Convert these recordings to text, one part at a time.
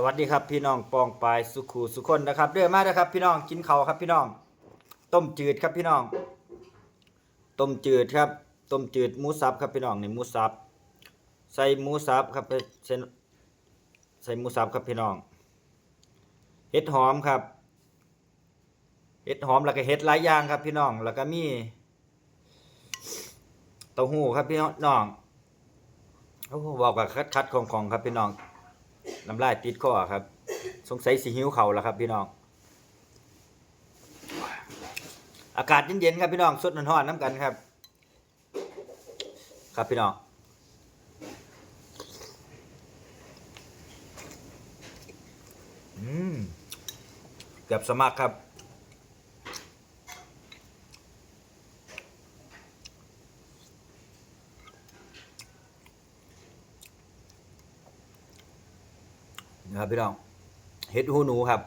สวัสดีครับพี่น้องปองปายสุขูสุคนนะครับเด้อมาเด้อครับ พี่น้องกินเขาครับพี่น้อง ต้มจืดครับพี่น้อง ต้มจืดครับ ต้มจืดหมูสับครับพี่น้องนี่หมูสับใส่หมูสับครับไปเส้นใส่หมูสับครับพี่น้องเห็ดหอมครับเห็ดหอมแล้วก็เห็ดหลายอย่างครับพี่น้องแล้วก็มีเต้าหู้ครับพี่น้องโอ้บอกกับคัดคัดของของครับพี่น้อง น้ำลายติดคอครับ สงสัยสีหิวเข่าแล้วครับพี่น้อง อากาศเย็นๆครับพี่น้องสดน้อนๆน้ำกันครับ ครับพี่น้องอืมเกือบสมัครครับ ครับพี่น้องเห็ดหูหนูครับ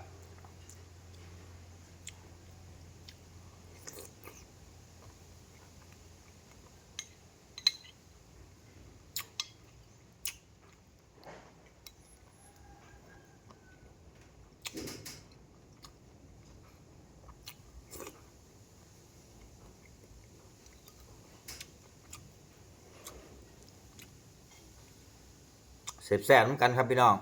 เสพแสบเหมือนกันครับพี่น้อง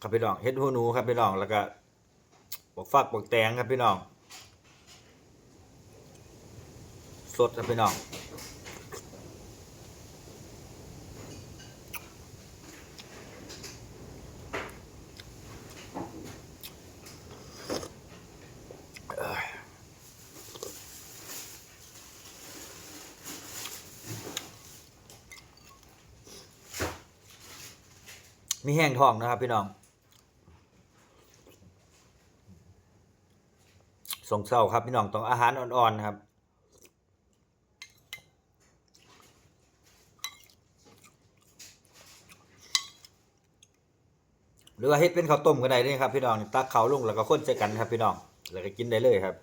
ครับพี่น้องเฮ็ดหูหนูครับพี่น้องแล้วก็บวกฟักบวกแตงครับพี่น้องสดครับพี่น้องมีแห้งทองนะครับพี่น้อง สงเศร้าครับพี่น้องต้องอาหารอ่อนๆครับหรือว่าเฮ็ดเป็นข้าวต้มก็ได้เด้ครับพี่น้องตักข้าวลงแล้วก็คนใส่กันครับพี่น้องแล้วก็กินได้เลยครับ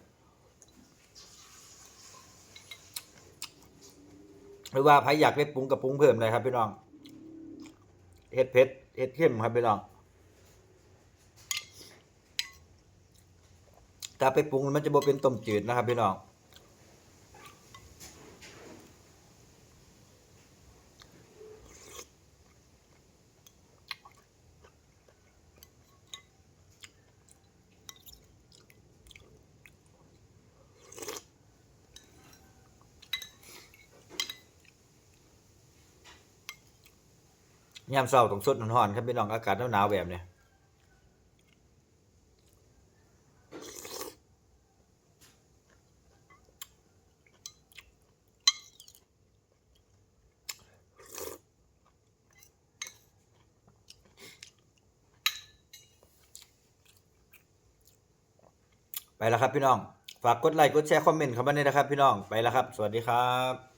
หรือว่าใครอยากไปปรุงกับปรุงเพิ่มเลยครับพี่น้องเห็ดเผ็ดเห็ดเข้มครับพี่น้อง ถ้าไปปรุงมันจะบ่เป็นต้มจืดนะครับพี่น้องยามเช้าต้องสดร้อนๆครับพี่น้องอากาศหนาวๆแบบเนี้ย แล้วครับพี่น้อง ฝากกดไลค์กดแชร์คอมเมนต์เข้ามาด้วยนะครับพี่น้องไปแล้วครับ สวัสดีครับ